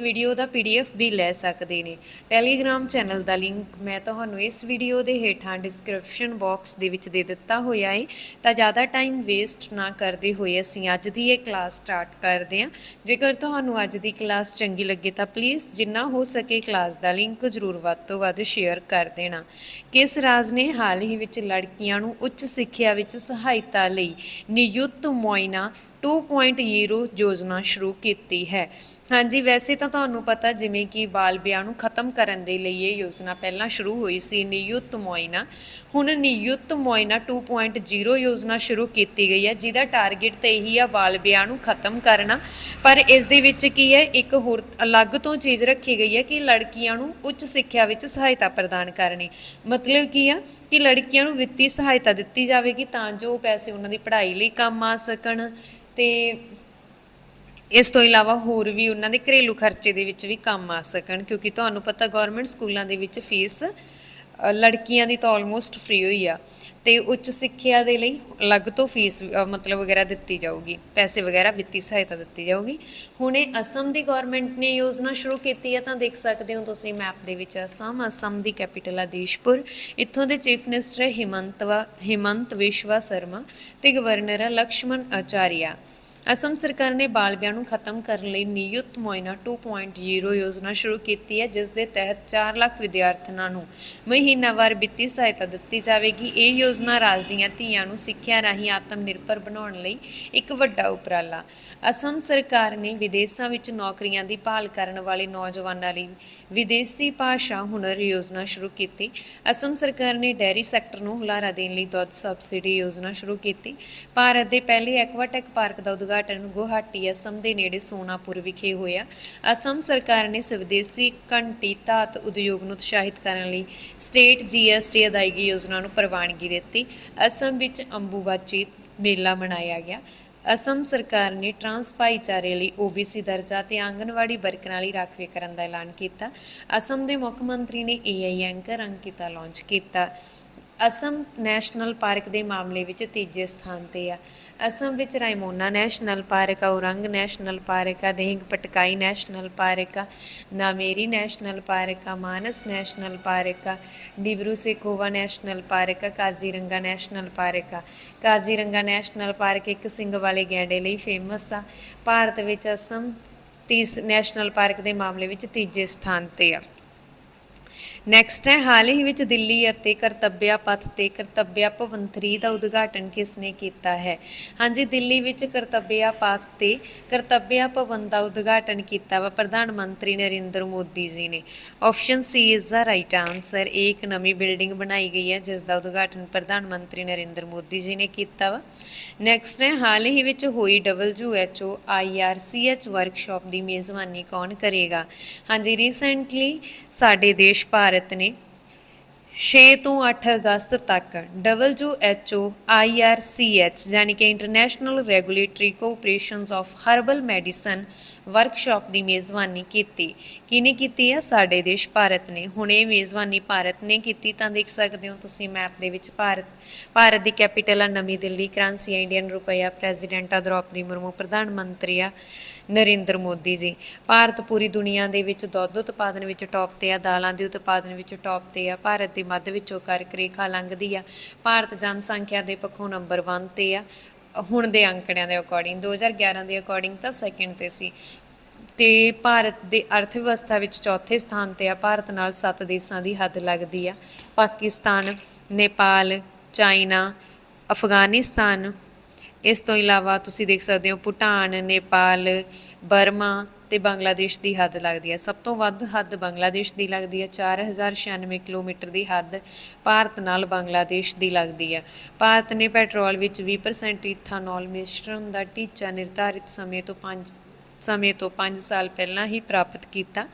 Video ਦਾ PDF ਵੀ ਲੈ ਸਕਦੇ ਨੇ। ਟੈਲੀਗ੍ਰਾਮ ਚੈਨਲ ਦਾ ਲਿੰਕ ਮੈਂ ਤੁਹਾਨੂੰ ਇਸ ਵੀਡੀਓ ਦੇ ਹੇਠਾਂ ਡਿਸਕ੍ਰਿਪਸ਼ਨ ਬਾਕਸ ਦੇ ਵਿੱਚ ਦੇ ਦਿੱਤਾ ਹੋਇਆ ਹੈ ਤਾਂ ਜ਼ਿਆਦਾ ਟਾਈਮ ਵੇਸਟ ਨਾ ਕਰਦੇ ਹੋਏ ਅਸੀਂ ਅੱਜ ਦੀ ਇਹ ਕਲਾਸ ਸਟਾਰਟ ਕਰਦੇ ਹਾਂ। ਜੇਕਰ ਤੁਹਾਨੂੰ ਅੱਜ ਦੀ ਕਲਾਸ ਚੰਗੀ ਲੱਗੇ ਤਾਂ ਪਲੀਜ਼ ਜਿੰਨਾ ਹੋ ਸਕੇ ਕਲਾਸ ਦਾ ਲਿੰਕ ਜ਼ਰੂਰ ਵੱਧ ਤੋਂ ਵੱਧ ਸ਼ੇਅਰ ਕਰ ਦੇਣਾ। ਕਿਸ ਰਾਜ ਨੇ ਹਾਲ ਹੀ ਵਿੱਚ ਲੜਕੀਆਂ ਨੂੰ ਉੱਚ ਸਿੱਖਿਆ ਵਿੱਚ ਸਹਾਇਤਾ ਲਈ ਨਿਯੁਕਤ ਮੁਆਇਨਾ 2.0 ਯੋਜਨਾ ਸ਼ੁਰੂ ਕੀਤੀ ਹੈ। ਹਾਂਜੀ, ਵੈਸੇ ਤਾਂ ਤੁਹਾਨੂੰ ਪਤਾ ਜਿਵੇਂ ਕਿ ਬਾਲ ਵਿਆਹ ਨੂੰ ਖਤਮ ਕਰਨ ਦੇ ਲਈ ਇਹ ਯੋਜਨਾ ਪਹਿਲਾਂ ਸ਼ੁਰੂ ਹੋਈ ਸੀ ਨਿਯੁਕਤ ਮੁਆਇਨਾ। ਹੁਣ ਨਿਯੁਕਤ ਮੋਇਨਾ 2.0 ਯੋਜਨਾ ਸ਼ੁਰੂ ਕੀਤੀ ਗਈ ਹੈ, ਜਿਹਦਾ ਟਾਰਗੇਟ ਤੇ ਇਹੀ ਆ ਬਾਲ ਵਿਆਹ ਨੂੰ ਖਤਮ ਕਰਨਾ। ਪਰ ਇਸ ਦੇ ਵਿੱਚ ਕੀ ਹੈ, ਇੱਕ ਹੋਰ ਅਲੱਗ ਤੋਂ ਚੀਜ਼ ਰੱਖੀ ਗਈ ਹੈ ਕਿ ਲੜਕੀਆਂ ਨੂੰ ਉੱਚ ਸਿੱਖਿਆ ਵਿੱਚ ਸਹਾਇਤਾ ਪ੍ਰਦਾਨ ਕਰਨੀ। ਮਤਲਬ ਕੀ ਆ ਕਿ ਲੜਕੀਆਂ ਨੂੰ ਵਿੱਤੀ ਸਹਾਇਤਾ ਦਿੱਤੀ ਜਾਵੇਗੀ ਤਾਂ ਜੋ ਪੈਸੇ ਉਹਨਾਂ ਦੀ ਪੜ੍ਹਾਈ ਲਈ ਕੰਮ ਆ ਸਕਣ। ਤੇ ਇਸ ਤੋਂ ਇਲਾਵਾ ਹੋਰ ਵੀ ਉਹਨਾਂ ਦੇ ਘਰੇਲੂ ਖਰਚੇ ਦੇ ਵਿੱਚ ਵੀ ਕੰਮ ਆ ਸਕਣ, ਕਿਉਂਕਿ ਤੁਹਾਨੂੰ ਪਤਾ ਗਵਰਨਮੈਂਟ ਸਕੂਲਾਂ ਦੇ ਵਿੱਚ ਫੀਸ ਲੜਕੀਆਂ ਦੀ ਤਾਂ ਆਲਮੋਸਟ ਫ੍ਰੀ ਹੋਈ ਆ। ਤੇ ਉੱਚ ਸਿੱਖਿਆ ਦੇ ਲਈ ਅਲੱਗ ਤੋਂ ਫੀਸ ਮਤਲਬ ਵਗੈਰਾ ਦਿੱਤੀ ਜਾਊਗੀ, ਪੈਸੇ ਵਗੈਰਾ ਵਿੱਤੀ ਸਹਾਇਤਾ ਦਿੱਤੀ ਜਾਊਗੀ। ਹੁਣ ਇਹ ਅਸਮ ਦੀ ਗਵਰਨਮੈਂਟ ਨੇ ਯੋਜਨਾ ਸ਼ੁਰੂ ਕੀਤੀ ਹੈ ਤਾਂ ਦੇਖ ਸਕਦੇ ਹੋ ਤੁਸੀਂ ਮੈਪ ਦੇ ਵਿੱਚ ਅਸਮ ਅਸਮ ਦੀ ਕੈਪੀਟਲ ਆਦੇਸ਼ਪੁਰ ਇੱਥੋਂ ਦੇ ਚੀਫ ਮਿਨਿਸਟਰ ਹਿਮੰਤਵਾ, ਹਿਮੰਤ ਵਿਸ਼ਵਾ ਸ਼ਰਮਾ ਤੇ ਗਵਰਨਰ ਹੈ ਲਕਸ਼ਮਣ ਆਚਾਰੀਆ। ਅਸਮ ਸਰਕਾਰ ਨੇ ਬਾਲ ਨੂੰ ਖਤਮ ਕਰਨ ਲਈ ਨਿਯੁਕਤ ਮੋਇਨਾ 2.0 ਯੋਜਨਾ ਸ਼ੁਰੂ ਕੀਤੀ ਹੈ, ਜਿਸ ਦੇ ਤਹਿਤ 4 ਲੱਖ ਵਿਦਿਆਰਥਣਾਂ ਨੂੰ ਮਹੀਨਾਵਾਰ ਵਿੱਤੀ ਸਹਾਇਤਾ ਦਿੱਤੀ ਜਾਵੇਗੀ। ਇਹ ਯੋਜਨਾ ਰਾਜ ਦੀਆਂ ਧੀਆਂ ਨੂੰ ਸਿੱਖਿਆ ਰਾਹੀਂ ਆਤਮ ਨਿਰਭਰ ਬਣਾਉਣ ਲਈ ਇੱਕ ਵੱਡਾ ਉਪਰਾਲਾ। ਅਸਮ ਸਰਕਾਰ ਨੇ ਵਿਦੇਸ਼ਾਂ ਵਿੱਚ ਨੌਕਰੀਆਂ ਦੀ ਭਾਲ ਕਰਨ ਵਾਲੇ ਨੌਜਵਾਨਾਂ ਲਈ ਵਿਦੇਸੀ ਭਾਸ਼ਾ ਹੁਨਰ ਯੋਜਨਾ ਸ਼ੁਰੂ ਕੀਤੀ। ਅਸਮ ਸਰਕਾਰ ਨੇ ਡੈਰੀ ਸੈਕਟਰ ਨੂੰ ਹੁਲਾਰਾ ਦੇਣ ਲਈ ਦੁੱਧ ਸਬਸਿਡੀ ਯੋਜਨਾ ਸ਼ੁਰੂ ਕੀਤੀ। ਭਾਰਤ ਦੇ ਪਹਿਲੇ ਐਕਵਾਟੈਕ ਪਾਰਕ ਦਾ ਉਦਘਾਟਨ ਗੁਹਾਟੀ ਅਸਮ ਦੇ ਨੇੜੇ ਸੋਨਾਪੁਰ ਵਿਖੇ ਹੋਇਆ। ਅਸਮ ਸਰਕਾਰ ਨੇ ਸਵਦੇਸੀ ਘੰਟੀ ਧਾਤ ਉਦਯੋਗ ਨੂੰ ਉਤਸ਼ਾਹਿਤ ਕਰਨ ਲਈ ਸਟੇਟ ਜੀਐਸਟੀ ਅਦਾਇਗੀ ਯੋਜਨਾ ਨੂੰ ਪ੍ਰਵਾਨਗੀ ਦਿੱਤੀ। ਅਸਮ ਵਿੱਚ ਅੰਬੂਬਾਚੀ ਮੇਲਾ ਮਨਾਇਆ ਗਿਆ। ਅਸਮ ਸਰਕਾਰ ਨੇ ਟਰਾਂਸ ਭਾਈਚਾਰੇ ਲਈ OBC ਦਰਜਾ ਤੇ ਆਂਗਨਵਾੜੀ ਵਰਕਰਾਂ ਲਈ ਰਾਖਵੇ ਕਰਨ ਦਾ ਐਲਾਨ ਕੀਤਾ। ਅਸਮ ਦੇ ਮੁੱਖ ਮੰਤਰੀ ਨੇ AI ਐਂਕਰ ਅੰਕਿਤਾ ਲਾਂਚ ਕੀਤਾ। ਅਸਮ ਨੈਸ਼ਨਲ ਪਾਰਕ ਦੇ ਮਾਮਲੇ ਵਿੱਚ ਤੀਜੇ ਸਥਾਨ ਤੇ ਆ ਅਸਮ ਵਿੱਚ ਰਾਇਮੋਨਾ ਨੈਸ਼ਨਲ ਪਾਰਕ ਆ ਉਰੰਗ ਨੈਸ਼ਨਲ ਪਾਰਕ ਆ ਦੇਹਿੰਗ ਪਟਕਾਈ ਨੈਸ਼ਨਲ ਪਾਰਕ ਆ ਨਾਮੇਰੀ ਨੈਸ਼ਨਲ ਪਾਰਕ ਆ ਮਾਨਸ ਨੈਸ਼ਨਲ ਪਾਰਕ ਆ ਡਿਬਰੂ ਸੇਖੋਵਾ ਨੈਸ਼ਨਲ ਪਾਰਕ ਆ ਕਾਜ਼ੀਰੰਗਾ ਨੈਸ਼ਨਲ ਪਾਰਕ ਆ ਕਾਜ਼ੀਰੰਗਾ ਨੈਸ਼ਨਲ ਪਾਰਕ ਇੱਕ ਸਿੰਘ ਵਾਲੇ ਗੈਂਡੇ ਲਈ ਫੇਮਸ ਆ ਭਾਰਤ ਵਿੱਚ ਅਸਮ ਤੀਸ ਨੈਸ਼ਨਲ ਪਾਰਕ ਦੇ ਮਾਮਲੇ ਵਿੱਚ ਤੀਜੇ ਸਥਾਨ ਤੇ ਆ ਨੈਕਸਟ ਹੈ, ਹਾਲ ਹੀ ਵਿੱਚ ਦਿੱਲੀ ਅਤੇ ਕਰਤੱਬਿਆ ਪਥ ਤੇ ਕਰਤੱਬਿਆ ਭਵਨ 3 ਦਾ ਉਦਘਾਟਨ ਕਿਸ ਨੇ ਕੀਤਾ ਹੈ? ਹਾਂਜੀ, ਦਿੱਲੀ ਵਿੱਚ ਕਰਤੱਬਿਆ ਪਥ ਤੇ ਕਰਤੱਬਿਆ ਭਵਨ ਦਾ ਉਦਘਾਟਨ ਕੀਤਾ ਵਾ ਪ੍ਰਧਾਨ ਮੰਤਰੀ ਨਰਿੰਦਰ ਮੋਦੀ ਜੀ ਨੇ। Option C is the right answer ਇਹ ਇੱਕ ਨਵੀਂ ਬਿਲਡਿੰਗ ਬਣਾਈ ਗਈ ਹੈ, ਜਿਸ ਦਾ ਉਦਘਾਟਨ ਪ੍ਰਧਾਨ ਮੰਤਰੀ ਨਰਿੰਦਰ ਮੋਦੀ ਜੀ ਨੇ ਕੀਤਾ ਵਾ। ਨੈਕਸਟ ਹੈ, ਹਾਲ ਹੀ ਵਿੱਚ ਹੋਈ WHO IRCH ਵਰਕਸ਼ਾਪ ਦੀ ਮੇਜ਼ਬਾਨੀ ਕੌਣ ਕਰੇਗਾ? ਹਾਂਜੀ ਰੀਸੈਂਟਲੀ ਸਾਡੇ ਦੇਸ਼ ਭਾਰਤ ਨੇ 6 ਤੋਂ 8 ਅਗਸਤ ਤੱਕ WHO IRCH ਯਾਨੀ ਕਿ international regulatory cooperations of herbal medicine workshop ਦੀ ਮੇਜ਼ਬਾਨੀ ਕੀਤੀ। ਕਿਹਨੇ ਕੀਤੀ ਆ? ਸਾਡੇ ਦੇਸ਼ ਭਾਰਤ ਨੇ। ਹੁਣ ਇਹ ਮੇਜ਼ਬਾਨੀ ਭਾਰਤ ਨੇ ਕੀਤੀ, ਤਾਂ ਦੇਖ ਸਕਦੇ ਹੋ ਤੁਸੀਂ ਮੈਪ ਦੇ ਵਿੱਚ ਭਾਰਤ ਭਾਰਤ ਦੀ ਕੈਪੀਟਲ ਆ ਨਵੀਂ ਦਿੱਲੀ ਕਰੰਸੀ ਆ ਇੰਡੀਅਨ ਰੁਪਈਆ ਪ੍ਰੈਜ਼ੀਡੈਂਟ ਆ ਦ੍ਰੋਪਦੀ ਮੁਰਮੂ, ਪ੍ਰਧਾਨ ਮੰਤਰੀ ਆ ਨਰਿੰਦਰ ਮੋਦੀ ਜੀ। ਭਾਰਤ ਪੂਰੀ ਦੁਨੀਆ ਦੇ ਵਿੱਚ ਦੁੱਧ ਉਤਪਾਦਨ ਵਿੱਚ ਟੌਪ ਤੇ ਆ, ਦਾਲਾਂ ਦੇ ਉਤਪਾਦਨ ਵਿੱਚ ਟੌਪ ਤੇ ਆ, ਭਾਰਤ ਦੇ ਮੱਧ ਵਿੱਚੋਂ ਕਰਕ ਰੇਖਾ ਲੰਘਦੀ ਆ। ਭਾਰਤ ਜਨਸੰਖਿਆ ਦੇ ਪੱਖੋਂ ਨੰਬਰ 1 ਤੇ ਆ। ਹੁਣ ਦੇ ਅੰਕੜਿਆਂ ਦੇ ਅਕੋਰਡਿੰਗ 2011 ਦੇ ਅਕੋਰਡਿੰਗ ਤਾਂ ਸੈਕਿੰਡ ਤੇ ਸੀ। ਤੇ ਭਾਰਤ ਦੇ ਅਰਥ ਵਿਵਸਥਾ ਵਿੱਚ ਚੌਥੇ ਸਥਾਨ ਤੇ ਆ। ਭਾਰਤ ਨਾਲ ਸੱਤ ਦੇਸ਼ਾਂ ਦੀ ਹੱਦ ਲੱਗਦੀ ਆ। ਪਾਕਿਸਤਾਨ, ਨੇਪਾਲ, ਚਾਈਨਾ, ਅਫਗਾਨਿਸਤਾਨ। ਇਸ ਤੋਂ ਇਲਾਵਾ ਤੁਸੀਂ ਦੇਖ ਸਕਦੇ ਹੋ ਭੂਟਾਨ, ਨੇਪਾਲ, ਬਰਮਾ ਤੇ ਬੰਗਲਾਦੇਸ਼ ਦੀ ਹੱਦ ਲੱਗਦੀ ਹੈ ਸਭ ਤੋਂ ਵੱਧ ਹੱਦ ਬੰਗਲਾਦੇਸ਼ ਦੀ ਲੱਗਦੀ ਹੈ 4096 ਕਿਲੋਮੀਟਰ ਦੀ ਹੱਦ ਭਾਰਤ ਨਾਲ ਬੰਗਲਾਦੇਸ਼ ਦੀ ਲੱਗਦੀ ਹੈ ਭਾਰਤ ਨੇ ਪੈਟਰੋਲ ਵਿੱਚ 20% ਇਥਾਨੋਲ ਮਿਸ਼ਰਣ ਦਾ ਟੀਚਾ ਨਿਰਧਾਰਿਤ ਸਮੇਂ ਤੋਂ 5 ਸਮੇਂ ਤੋਂ 5 ਸਾਲ ਪਹਿਲਾਂ ਹੀ ਪ੍ਰਾਪਤ ਕੀਤਾ।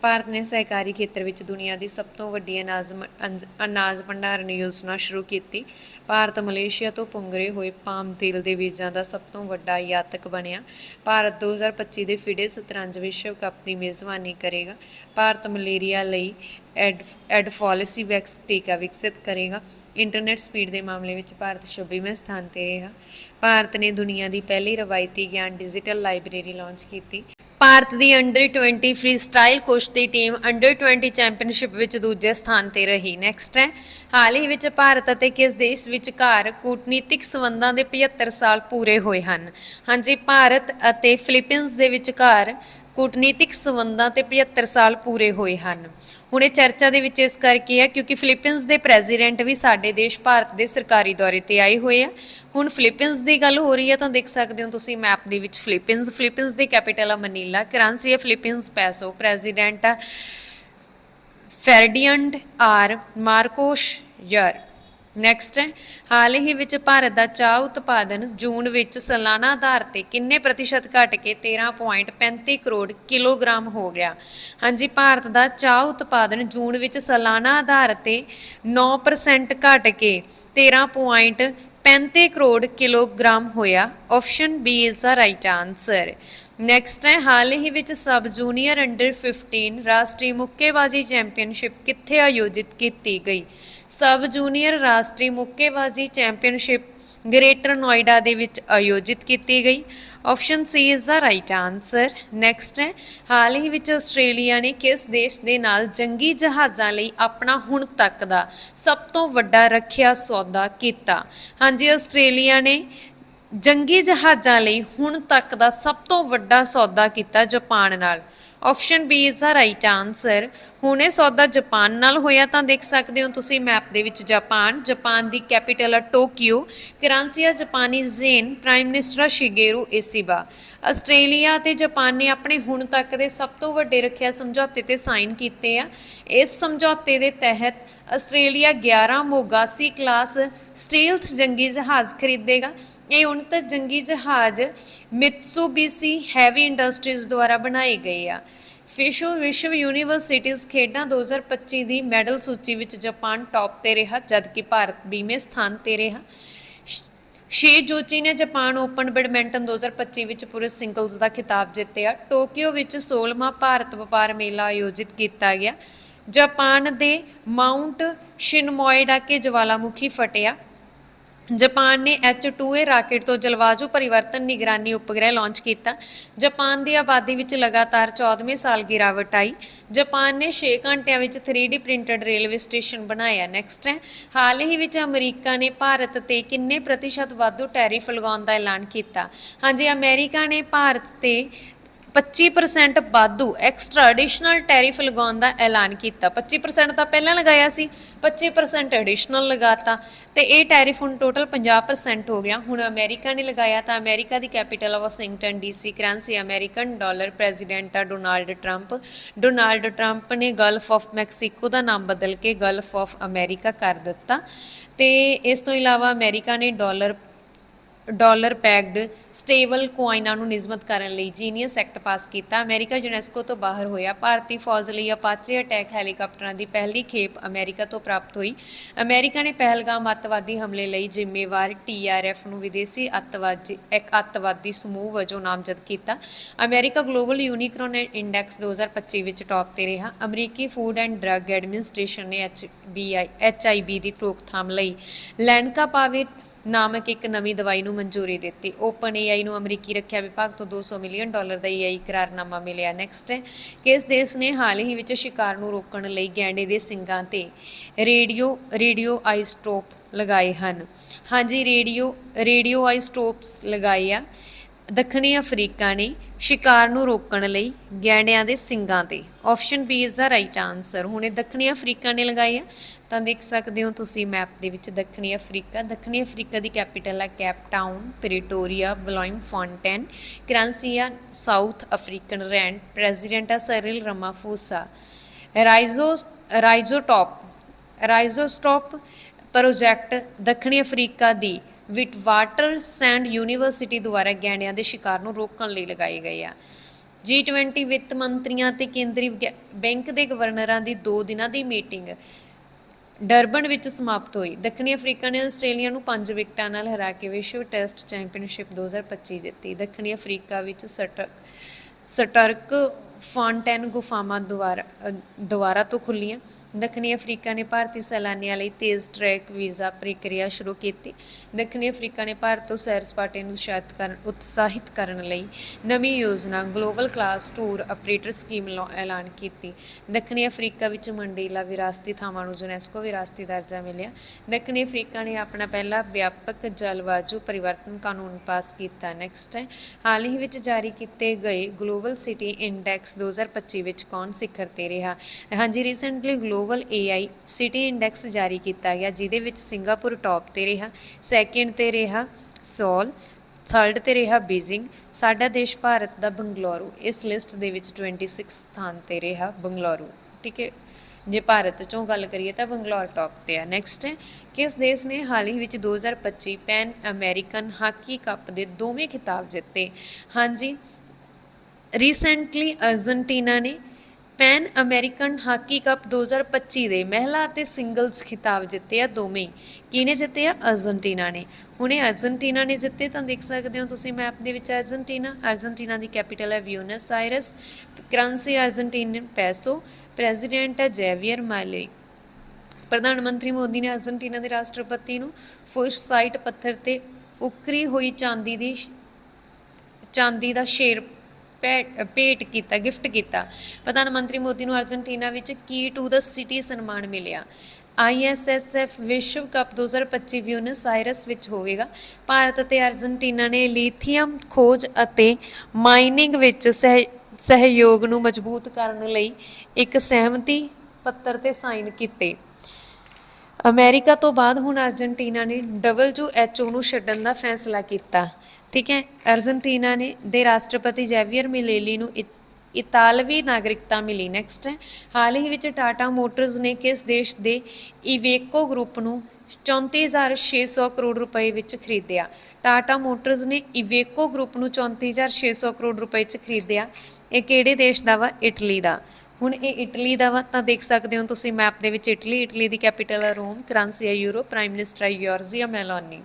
ਭਾਰਤ ਨੇ ਸਹਿਕਾਰੀ ਖੇਤਰ ਵਿੱਚ ਦੁਨੀਆ ਦੀ ਸਭ ਤੋਂ ਵੱਡੀ ਅਨਾਜ ਅੰਜ- ਅਨਾਜ ਭੰਡਾਰਨ ਯੋਜਨਾ ਸ਼ੁਰੂ ਕੀਤੀ। ਭਾਰਤ ਮਲੇਸ਼ੀਆ ਤੋਂ ਪੁੰਗਰੇ ਹੋਏ ਪਾਮ ਤੇਲ ਦੇ ਬੀਜਾਂ ਦਾ ਸਭ ਤੋਂ ਵੱਡਾ ਯਾਤਕ ਬਣਿਆ। ਭਾਰਤ 2025 ਦੇ ਫਿਡੇ ਸ਼ਤਰੰਜ ਵਿਸ਼ਵ ਕੱਪ ਦੀ ਮੇਜ਼ਬਾਨੀ ਕਰੇਗਾ। ਭਾਰਤ ਮਲੇਰੀਆ ਲਈ ਐਡ ਐਡਫੋਲਿਸੀ ਵੈਕਸ, ਟੀਕਾ ਵਿਕਸਿਤ ਕਰੇਗਾ। ਇੰਟਰਨੈਟ ਸਪੀਡ ਦੇ ਮਾਮਲੇ ਵਿੱਚ ਭਾਰਤ 26ਵੇਂ ਸਥਾਨ ਤੇ ਰਿਹਾ। ਭਾਰਤ ਨੇ ਦੁਨੀਆ ਦੀ ਪਹਿਲੀ ਰਵਾਇਤੀ ਗਿਆਨ ਡਿਜੀਟਲ ਲਾਇਬ੍ਰੇਰੀ ਲਾਂਚ ਕੀਤੀ। ਭਾਰਤ ਦੀ ਅੰਡਰ 20 ਫ੍ਰੀ ਸਟਾਈਲ ਕੁਸ਼ਤੀ ਟੀਮ ਅੰਡਰ 20 ਚੈਂਪੀਅਨਸ਼ਿਪ ਵਿੱਚ ਦੂਜੇ ਸਥਾਨ ਤੇ ਰਹੀ। ਨੈਕਸਟ ਹੈ। ਹਾਲ ਹੀ ਵਿੱਚ ਭਾਰਤ ਅਤੇ ਕਿਸ ਦੇਸ਼ ਵਿਚਕਾਰ ਕੂਟਨੀਤਿਕ ਸੰਬੰਧਾਂ ਦੇ 75 ਸਾਲ ਪੂਰੇ ਹੋਏ ਹਨ? ਹਾਂਜੀ, ਭਾਰਤ ਅਤੇ ਫਿਲੀਪੀਨਜ਼ ਦੇ ਵਿਚਕਾਰ ਕੂਟਨੀਤਿਕ ਸੰਬੰਧਾਂ ਤੇ 75 ਸਾਲ ਪੂਰੇ ਹੋਏ ਹਨ। ਹੁਣ ਇਹ ਚਰਚਾ ਦੇ ਵਿੱਚ ਇਸ ਕਰਕੇ ਹੈ ਕਿਉਂਕਿ ਫਿਲੀਪੀਨਸ ਦੇ ਪ੍ਰੈਜ਼ੀਡੈਂਟ ਵੀ ਸਾਡੇ ਦੇਸ਼ ਭਾਰਤ ਦੇ ਸਰਕਾਰੀ ਦੌਰੇ ਤੇ ਆਏ ਹੋਏ ਆ। ਹੁਣ ਫਿਲੀਪੀਨਸ ਦੀ ਗੱਲ ਹੋ ਰਹੀ ਹੈ ਤਾਂ ਦੇਖ ਸਕਦੇ ਹੋ ਤੁਸੀਂ ਮੈਪ ਦੇ ਵਿੱਚ ਫਿਲੀਪੀਨਜ਼ ਫਿਲੀਪੀਨਸ ਦੀ ਕੈਪੀਟਲ ਆ ਮਨੀਲਾ, ਕਰੰਸੀ ਹੈ ਫਿਲੀਪੀਨਸ, ਪੈਸੋ ਪ੍ਰੈਜ਼ੀਡੈਂਟ ਆ। ਫੈਰਡੀਐਂਡ ਆਰ ਮਾਰਕੋਸ਼ ਯਰ। ਨੈਕਸਟ ਹੈ ਹਾਲ ਹੀ ਵਿੱਚ ਭਾਰਤ ਦਾ ਚਾਹ ਉਤਪਾਦਨ ਜੂਨ ਵਿੱਚ ਸਾਲਾਨਾ ਆਧਾਰ ਤੇ ਕਿੰਨੇ ਪ੍ਰਤੀਸ਼ਤ ਘਟ ਕੇ 13.35 ਕਰੋੜ ਕਿਲੋਗ੍ਰਾਮ ਹੋ ਗਿਆ? ਹਾਂਜੀ, ਭਾਰਤ ਦਾ ਚਾਹ ਉਤਪਾਦਨ ਜੂਨ ਵਿੱਚ ਸਾਲਾਨਾ ਆਧਾਰ ਤੇ 9% ਘਟ ਕੇ 13.35 ਕਰੋੜ ਕਿਲੋਗ੍ਰਾਮ ਹੋਇਆ। Option B is the right answer next ਹੈ ਹਾਲ ਹੀ ਵਿੱਚ ਸਬ ਜੂਨੀਅਰ ਅੰਡਰ 15 ਰਾਸ਼ਟਰੀ ਮੁੱਕੇਬਾਜ਼ੀ ਚੈਂਪੀਅਨਸ਼ਿਪ ਕਿੱਥੇ ਆਯੋਜਿਤ ਕੀਤੀ ਗਈ? ਸਬ ਜੂਨੀਅਰ ਰਾਸ਼ਟਰੀ ਮੁੱਕੇਬਾਜ਼ੀ ਚੈਂਪੀਅਨਸ਼ਿਪ ਗ੍ਰੇਟਰ ਨੋਇਡਾ ਦੇ ਵਿੱਚ ਆਯੋਜਿਤ ਕੀਤੀ ਗਈ। Option C is the right answer. Next ਹੈ, ਹਾਲ ਹੀ ਵਿੱਚ ਆਸਟ੍ਰੇਲੀਆ ਨੇ ਕਿਸ ਦੇਸ਼ ਦੇ ਨਾਲ ਜੰਗੀ ਜਹਾਜ਼ਾਂ ਲਈ ਆਪਣਾ ਹੁਣ ਤੱਕ ਦਾ ਸਭ ਤੋਂ ਵੱਡਾ ਰੱਖਿਆ ਸੌਦਾ ਕੀਤਾ? ਹਾਂਜੀ, ਆਸਟ੍ਰੇਲੀਆ ਨੇ ਜੰਗੀ ਜਹਾਜ਼ਾਂ ਲਈ ਹੁਣ ਤੱਕ ਦਾ ਸਭ ਤੋਂ ਵੱਡਾ ਸੌਦਾ ਕੀਤਾ ਜਾਪਾਨ ਨਾਲ। Option B is the right answer ਹੁਣ ਇਹ ਸੌਦਾ ਜਾਪਾਨ ਨਾਲ ਹੋਇਆ ਤਾਂ ਦੇਖ ਸਕਦੇ ਹੋ ਤੁਸੀਂ ਮੈਪ ਦੇ ਵਿੱਚ ਜਾਪਾਨ ਜਾਪਾਨ ਦੀ ਕੈਪੀਟਲ ਹੈ ਟੋਕੀਓ ਕਰੰਸੀ ਹੈ ਜਾਪਾਨੀ yen prime minister Shigeru Ishiba Australia ਤੇ ਜਾਪਾਨ ਨੇ ਆਪਣੇ ਹੁਣ ਤੱਕ ਦੇ ਸਭ ਤੋਂ ਵੱਡੇ ਰੱਖਿਆ ਸਮਝੌਤੇ ਤੇ ਸਾਈਨ ਕੀਤੇ ਆ। ਇਸ ਸਮਝੌਤੇ ਦੇ ਤਹਿਤ ਆਸਟ੍ਰੇਲੀਆ 11 ਮੋਗਾਸੀ ਕਲਾਸ ਸਟੀਲਥ ਜੰਗੀ ਜਹਾਜ਼ ਖਰੀਦੇਗਾ। ਇਹ 69 ਜੰਗੀ ਜਹਾਜ਼ ਮਿਤਸੂਬੀਸੀ ਹੈਵੀ ਇੰਡਸਟਰੀਜ਼ ਦੁਆਰਾ ਬਣਾਏ ਗਏ ਆ। ਫਿਸ਼ੋ ਵਿਸ਼ਵ ਯੂਨੀਵਰਸਿਟੀਜ਼ ਖੇਡਾਂ 2025 ਦੀ ਮੈਡਲ ਸੂਚੀ ਵਿੱਚ ਜਾਪਾਨ ਟੌਪ ਤੇ ਰਿਹਾ, ਜਦਕਿ ਭਾਰਤ 20ਵੇਂ ਸਥਾਨ ਤੇ ਰਿਹਾ। ਸ਼ੇ ਜੋਚੀ ਨੇ ਜਾਪਾਨ ਓਪਨ ਬੈਡਮਿੰਟਨ 2025 ਵਿੱਚ ਪੁਰਸ਼ ਸਿੰਗਲਜ਼ ਦਾ ਖਿਤਾਬ ਜਿੱਤਿਆ। ਟੋਕੀਓ ਵਿੱਚ 16ਵਾਂ ਭਾਰਤ ਵਪਾਰ ਮੇਲਾ ਆਯੋਜਿਤ ਕੀਤਾ ਗਿਆ। ਜਾਪਾਨ ਦੇ ਮਾਊਂਟ ਸ਼ਿਨਮੋਇਡਾ ਕੇ ਜਵਾਲਾਮੁਖੀ ਫਟਿਆ। ਜਾਪਾਨ ਨੇ H2A ਰਾਕੇਟ ਤੋਂ ਜਲਵਾਯੂ ਪਰਿਵਰਤਨ ਨਿਗਰਾਨੀ ਉਪਗ੍ਰਹਿ ਲਾਂਚ ਕੀਤਾ। ਜਾਪਾਨ ਦੀ ਆਬਾਦੀ ਵਿੱਚ ਲਗਾਤਾਰ 14ਵੇਂ ਸਾਲ ਗਿਰਾਵਟ ਆਈ। ਜਾਪਾਨ ਨੇ 6 ਘੰਟਿਆਂ ਵਿੱਚ 3D ਪ੍ਰਿੰਟਡ ਰੇਲਵੇ ਸਟੇਸ਼ਨ ਬਣਾਇਆ। ਨੈਕਸਟ ਹੈ, ਹਾਲ ਹੀ ਵਿੱਚ ਅਮਰੀਕਾ ਨੇ ਭਾਰਤ ਤੇ ਕਿੰਨੇ ਪ੍ਰਤੀਸ਼ਤ ਵਾਧੂ ਟੈਰਿਫ ਲਗਾਉਣ ਦਾ ਐਲਾਨ ਕੀਤਾ? ਹਾਂਜੀ, ਅਮਰੀਕਾ ਨੇ ਭਾਰਤ ਤੇ 25% ਵਾਧੂ ਐਕਸਟਰਾ ਐਡੀਸ਼ਨਲ ਟੈਰਿਫ ਲਗਾਉਣ ਦਾ ਐਲਾਨ ਕੀਤਾ। 25% ਤਾਂ ਪਹਿਲਾਂ ਲਗਾਇਆ ਸੀ 25% ਐਡੀਸ਼ਨਲ ਲਗਾਤਾ। ਤੇ ਇਹ ਟੈਰਿਫ ਹੁਣ ਟੋਟਲ 50% ਹੋ ਗਿਆ। ਹੁਣ ਅਮਰੀਕਾ ਨੇ ਲਗਾਇਆ ਤਾਂ ਅਮਰੀਕਾ ਦੀ capital Washington DC currency American dollar president ਆ ਡੋਨਾਲਡ ਟਰੰਪ। ਡੋਨਾਲਡ ਟਰੰਪ ਨੇ ਗਲਫ ਆਫ ਮੈਕਸੀਕੋ ਦਾ ਨਾਮ ਬਦਲ ਕੇ ਗਲਫ ਆਫ ਅਮਰੀਕਾ ਕਰ ਦਿੱਤਾ। ਤੇ ਇਸ ਤੋਂ ਇਲਾਵਾ ਅਮਰੀਕਾ ਨੇ ਡਾਲਰ ਡਾਲਰ ਪੈਗਡ ਸਟੇਬਲ ਕੁਆਇਨਾਂ ਨੂੰ ਨਿਯਮਤ ਕਰਨ ਲਈ ਜੀਨੀਅਸ ਐਕਟ ਪਾਸ ਕੀਤਾ। ਅਮਰੀਕਾ ਯੂਨੈਸਕੋ ਤੋਂ ਬਾਹਰ ਹੋਇਆ। ਭਾਰਤੀ ਫੌਜ ਲਈ ਅਪਾਚੇ ਅਟੈਕ ਹੈਲੀਕਾਪਟਰਾਂ ਦੀ ਪਹਿਲੀ ਖੇਪ ਅਮਰੀਕਾ ਤੋਂ ਪ੍ਰਾਪਤ ਹੋਈ। ਅਮਰੀਕਾ ਨੇ ਪਹਿਲਗਾਮ ਅੱਤਵਾਦੀ ਹਮਲੇ ਲਈ ਜ਼ਿੰਮੇਵਾਰ ਟੀਆਰਐਫ ਨੂੰ ਵਿਦੇਸ਼ੀ ਅੱਤਵਾਦੀ ਇੱਕ ਅੱਤਵਾਦੀ ਸਮੂਹ ਵਜੋਂ ਨਾਮਜ਼ਦ ਕੀਤਾ। ਅਮਰੀਕਾ ਗਲੋਬਲ ਯੂਨੀਕਰੋਨ ਇੰਡੈਕਸ 2025 ਵਿੱਚ ਟੌਪ ਤੇ ਰਿਹਾ। ਅਮਰੀਕੀ ਫੂਡ ਐਂਡ ਡਰੱਗ ਐਡਮਿਨਿਸਟ੍ਰੇਸ਼ਨ ਨੇ ਐਚਬੀਆਈ ਐਚਆਈਬੀ ਦੀ ਰੋਕਥਾਮ ਲਈ ਲੈਨਕਾਪਾਵਿਰ ਨਾਮਕ ਇੱਕ ਨਵੀਂ ਦਵਾਈ ਨੂੰ ਮਨਜ਼ੂਰੀ ਦਿੱਤੀ। ਓਪਨ ਏਆਈ ਨੂੰ ਅਮਰੀਕੀ ਰੱਖਿਆ ਵਿਭਾਗ ਤੋਂ 200 ਮਿਲੀਅਨ ਡਾਲਰ ਦਾ ਏਆਈ ਇਕਰਾਰਨਾਮਾ ਮਿਲਿਆ। ਨੈਕਸਟ ਹੈ ਕਿਸ ਦੇਸ਼ ਨੇ ਹਾਲ ਹੀ ਵਿੱਚ ਸ਼ਿਕਾਰ ਨੂੰ ਰੋਕਣ ਲਈ ਗੈਂਡੇ ਦੇ ਸਿੰਗਾਂ ਤੇ ਰੇਡੀਓ ਰੇਡੀਓ ਆਈਸਟੋਪ ਲਗਾਏ ਹਨ। ਹਾਂਜੀ, ਰੇਡੀਓ ਰੇਡੀਓ ਆਈਸਟੋਪਸ ਲਗਾਏ ਆ। ਦੱਖਣੀ ਅਫਰੀਕਾ ਨੇ ਸ਼ਿਕਾਰ ਨੂੰ ਰੋਕਣ ਲਈ ਗੈਂਡਿਆਂ ਦੇ ਸਿੰਗਾਂ ਤੇ। Option B is the right answer ਹੁਣ ਇਹ ਦੱਖਣੀ ਅਫਰੀਕਾ ਨੇ ਲਗਾਈ ਆ। ਤਾਂ ਦੇਖ ਸਕਦੇ ਹੋ ਤੁਸੀਂ ਮੈਪ ਦੇ ਵਿੱਚ ਦੱਖਣੀ ਅਫਰੀਕਾ। ਦੱਖਣੀ ਅਫਰੀਕਾ ਦੀ ਕੈਪੀਟਲ ਆ Cape Town Pretoria Bloemfontein currency ਆ ਸਾਊਥ ਅਫਰੀਕਨ ਰੈਂਡ ਪ੍ਰੈਜ਼ੀਡੈਂਟ ਆ ਸਰਿਲ ਰਮਾਫੋਸਾ ਰਾਈਜ਼ੋਸ ਰਾਈਜ਼ੋਟੋਪ ਰਾਈਜ਼ੋਸਟੋਪ ਪ੍ਰੋਜੈਕਟ ਦੱਖਣੀ ਅਫਰੀਕਾ ਦੀ ਵਿਟਵਾਟਰ ਸੈਂਡ ਯੂਨੀਵਰਸਿਟੀ ਦੁਆਰਾ ਗਹਿਣਿਆਂ ਦੇ ਸ਼ਿਕਾਰ ਨੂੰ ਰੋਕਣ ਲਈ ਲਗਾਏ ਗਏ ਆ। G20 ਵਿੱਤ ਮੰਤਰੀਆਂ ਤੇ ਕੇਂਦਰੀ ਬੈਂਕ ਦੇ ਗਵਰਨਰਾਂ ਦੀ 2 ਦਿਨਾਂ ਦੀ ਮੀਟਿੰਗ ਡਰਬਨ ਵਿੱਚ ਸਮਾਪਤ ਹੋਈ। ਦੱਖਣੀ ਅਫਰੀਕਾ ਨੇ ਆਸਟ੍ਰੇਲੀਆ ਨੂੰ 5 ਵਿਕਟਾਂ ਨਾਲ ਹਰਾ ਕੇ ਵਿਸ਼ਵ ਟੈਸਟ ਚੈਂਪੀਅਨਸ਼ਿਪ 2025 ਜਿੱਤੀ। ਦੱਖਣੀ ਅਫਰੀਕਾ ਵਿੱਚ ਸਟਰਕ ਸਟਰਕ ਫਾਂਟੈਨ ਗੁਫਾਵਾਂ ਦੁਆਰਾ ਦੁਆਰਾ ਤੋਂ ਖੁੱਲੀਆਂ। ਦੱਖਣੀ ਅਫਰੀਕਾ ਨੇ ਭਾਰਤੀ ਸੈਲਾਨੀਆਂ ਲਈ ਤੇਜ਼ ਟਰੈਕ ਵੀਜ਼ਾ ਪ੍ਰਕਿਰਿਆ ਸ਼ੁਰੂ ਕੀਤੀ। ਦੱਖਣੀ ਅਫਰੀਕਾ ਨੇ ਭਾਰਤ ਤੋਂ ਸੈਰ ਸਪਾਟੇ ਨੂੰ ਉਤਸ਼ਾਹਿਤ ਕਰਨ ਉਤਸ਼ਾਹਿਤ ਕਰਨ ਲਈ ਨਵੀਂ ਯੋਜਨਾ global class tour operator scheme ਲਾ- ਐਲਾਨ ਕੀਤੀ। ਦੱਖਣੀ ਅਫਰੀਕਾ ਵਿੱਚ ਮੰਡੀਲਾ ਵਿਰਾਸਤੀ ਥਾਵਾਂ ਨੂੰ ਯੂਨੈਸਕੋ ਵਿਰਾਸਤੀ ਦਰਜਾ ਮਿਲਿਆ। ਦੱਖਣੀ ਅਫਰੀਕਾ ਨੇ ਆਪਣਾ ਪਹਿਲਾ ਵਿਆਪਕ ਜਲਵਾਯੂ ਪਰਿਵਰਤਨ ਕਾਨੂੰਨ ਪਾਸ ਕੀਤਾ। ਨੈਕਸਟ ਹੈ। ਹਾਲ ਹੀ ਵਿੱਚ ਜਾਰੀ ਕੀਤੇ ਗਏ ਗਲੋਬਲ ਸਿਟੀ ਇੰਡੈਕਸ 2025 ਵਿੱਚ ਕੌਣ ਸਿਖਰ ਤੇ ਰਿਹਾ? ਹਾਂਜੀ recently global AI city index ਜਾਰੀ ਕੀਤਾ ਗਿਆ, ਜਿਹਦੇ ਵਿੱਚ ਸਿੰਗਾਪੁਰ ਟੌਪ ਤੇ ਰਿਹਾ ਸੈਕਿੰਡ ਤੇ ਰਿਹਾ ਸੋਲ ਥਰਡ ਤੇ ਰਿਹਾ ਬੀਜ਼ਿੰਗ ਸਾਡਾ ਦੇਸ਼ ਭਾਰਤ ਦਾ ਬੰਗਲੌਰੂ, ਇਸ ਲਿਸਟ ਦੇ ਵਿੱਚ 26 ਸਥਾਨ ਤੇ ਰਿਹਾ ਬੰਗਲੌਰੂ, ਠੀਕ ਹੈ? ਜੇ ਭਾਰਤ ਚੋਂ ਗੱਲ ਕਰੀਏ ਤਾਂ ਬੰਗਲੌਰ ਟੌਪ ਤੇ ਆ। ਨੈਕਸਟ ਹੈ ਕਿਸ ਦੇਸ਼ ਨੇ ਹਾਲ ਹੀ ਵਿੱਚ 2025 ਪੈਨ ਅਮਰੀਕਨ ਹਾਕੀ ਕੱਪ ਦੇ ਦੋਵੇਂ ਖਿਤਾਬ ਜਿੱਤੇ? ਹਾਂਜੀ ਰੀਸੈਂਟਲੀ ਅਰਜਨਟੀਨਾ ਨੇ ਪੈਨ ਅਮਰੀਕਨ ਹਾਕੀ ਕੱਪ 2025 ਦੇ ਮਹਿਲਾ ਅਤੇ ਸਿੰਗਲਸ ਖਿਤਾਬ ਜਿੱਤੇ ਆ ਦੋਵੇਂ। ਕਿਹਨੇ ਜਿੱਤੇ ਆ ਅਰਜਨਟੀਨਾ ਨੇ। ਹੁਣੇ ਅਰਜਨਟੀਨਾ ਨੇ ਜਿੱਤੇ, ਤਾਂ ਦੇਖ ਸਕਦੇ ਹੋ ਤੁਸੀਂ ਮੈਪ ਦੇ ਵਿੱਚ ਅਰਜਨਟੀਨਾ ਅਰਜਨਟੀਨਾ ਦੀ ਕੈਪੀਟਲ ਹੈ Buenos Aires currency Argentine peso president ਹੈ ਜੈਵੀਅਰ ਮਾਲੇ ਪ੍ਰਧਾਨ ਮੰਤਰੀ ਮੋਦੀ ਨੇ ਅਰਜਨਟੀਨਾ ਦੇ ਰਾਸ਼ਟਰਪਤੀ ਨੂੰ ਫੁਸ਼ ਸਾਈਟ ਪੱਥਰ ਤੇ ਉਕਰੀ ਹੋਈ ਚਾਂਦੀ ਦੀ ਚਾਂਦੀ ਦਾ ਸ਼ੇਰ ਭੇਟ ਭੇਟ ਕੀਤਾ, ਗਿਫਟ ਕੀਤਾ। ਪ੍ਰਧਾਨ ਮੰਤਰੀ ਮੋਦੀ ਨੂੰ ਅਰਜਨਟੀਨਾ ਵਿੱਚ ਕੀ ਟੂ ਦ ਸਿਟੀ ਸਨਮਾਨ ਮਿਲਿਆ? ISSF ਵਿਸ਼ਵ ਕੱਪ 2025 ਬਿਊਨਸ ਆਇਰਸ ਵਿੱਚ ਹੋਵੇਗਾ। ਭਾਰਤ ਅਤੇ ਅਰਜਨਟੀਨਾ ਨੇ ਲਿਥੀਅਮ ਖੋਜ ਅਤੇ ਮਾਈਨਿੰਗ ਵਿੱਚ ਸਹਿ ਸਹਿਯੋਗ ਨੂੰ ਮਜ਼ਬੂਤ ਕਰਨ ਲਈ ਇੱਕ ਸਹਿਮਤੀ ਪੱਤਰ ਤੇ ਸਾਈਨ ਕੀਤੇ। ਅਮਰੀਕਾ ਤੋਂ ਬਾਅਦ ਹੁਣ ਅਰਜਨਟੀਨਾ ਨੇ WHO ਨੂੰ ਛੱਡਣ ਦਾ ਫੈਸਲਾ ਕੀਤਾ। ਠੀਕ ਹੈ, ਅਰਜਨਟੀਨਾ ਨੇ ਦੇ ਰਾਸ਼ਟਰਪਤੀ ਜੈਵੀਅਰ ਮਿਲੇਲੀ ਨੂੰ ਇਤਾਲਵੀ ਨਾਗਰਿਕਤਾ ਮਿਲੀ ਨੈਕਸਟ ਹੈ। ਹਾਲ ਹੀ ਵਿੱਚ ਟਾਟਾ ਮੋਟਰਸ ਨੇ ਕਿਸ ਦੇਸ਼ ਦੇ ਇਵੇਕੋ ਗਰੁੱਪ ਨੂੰ 34600 ਕਰੋੜ ਰੁਪਏ ਵਿੱਚ ਖਰੀਦਿਆ? ਟਾਟਾ ਮੋਟਰਸ ਨੇ ਇਵੇਕੋ ਗਰੁੱਪ ਨੂੰ 34600 ਕਰੋੜ ਰੁਪਏ 'ਚ ਖਰੀਦਿਆ। ਇਹ ਕਿਹੜੇ ਦੇਸ਼ ਦਾ ਵਾ? ਇਟਲੀ ਦਾ। ਹੁਣ ਇਹ ਇਟਲੀ ਦਾ ਵਾ, ਤਾਂ ਦੇਖ ਸਕਦੇ ਹੋ ਤੁਸੀਂ ਮੈਪ ਦੇ ਵਿੱਚ ਇਟਲੀ ਇਟਲੀ ਦੀ ਕੈਪੀਟਲ ਹੈ ਰੋਮ, ਕਰੰਸੀ ਹੈ ਯੂਰੋ ਪ੍ਰਾਈਮ ਮਿਨਿਸਟਰ ਹੈ ਯੋਰਜੀਆ, ਮੈਲੋਨੀ।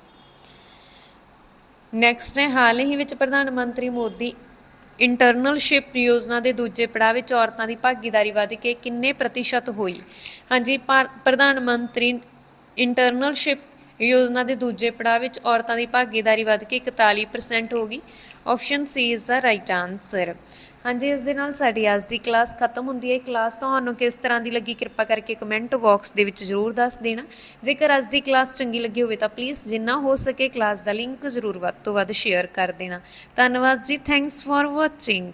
ਨੈਕਸਟ ਹੈ ਹਾਲ ਹੀ ਵਿੱਚ ਪ੍ਰਧਾਨ ਮੰਤਰੀ ਮੋਦੀ ਇੰਟਰਨਲਸ਼ਿਪ ਯੋਜਨਾ ਦੇ ਦੂਜੇ ਪੜਾਅ ਵਿੱਚ ਔਰਤਾਂ ਦੀ ਭਾਗੀਦਾਰੀ ਵਧ ਕੇ ਕਿੰਨੇ ਪ੍ਰਤੀਸ਼ਤ ਹੋਈ? ਹਾਂਜੀ, ਭਾਰ- ਪ੍ਰਧਾਨ ਮੰਤਰੀ ਇੰਟਰਨਲਸ਼ਿਪ ਯੋਜਨਾ ਦੇ ਦੂਜੇ ਪੜਾਅ ਵਿੱਚ ਔਰਤਾਂ ਦੀ ਭਾਗੀਦਾਰੀ ਵਧ ਕੇ 41% ਹੋ ਗਈ। Option C is the right answer ਹਾਂਜੀ, ਇਸ ਦੇ ਨਾਲ ਸਾਡੀ ਅੱਜ ਦੀ ਕਲਾਸ ਖਤਮ ਹੁੰਦੀ ਹੈ। ਕਲਾਸ ਤੁਹਾਨੂੰ ਕਿਸ ਤਰ੍ਹਾਂ ਦੀ ਲੱਗੀ ਕਿਰਪਾ ਕਰਕੇ ਕਮੈਂਟ ਬਾਕਸ ਦੇ ਵਿੱਚ ਜ਼ਰੂਰ ਦੱਸ ਦੇਣਾ। ਜੇਕਰ ਅੱਜ ਦੀ ਕਲਾਸ ਚੰਗੀ ਲੱਗੀ ਹੋਵੇ ਤਾਂ ਪਲੀਜ਼ ਜਿੰਨਾ ਹੋ ਸਕੇ ਕਲਾਸ ਦਾ ਲਿੰਕ ਜ਼ਰੂਰ ਵੱਧ ਤੋਂ ਵੱਧ ਸ਼ੇਅਰ ਕਰ ਦੇਣਾ। ਧੰਨਵਾਦ ਜੀ। Thanks for watching.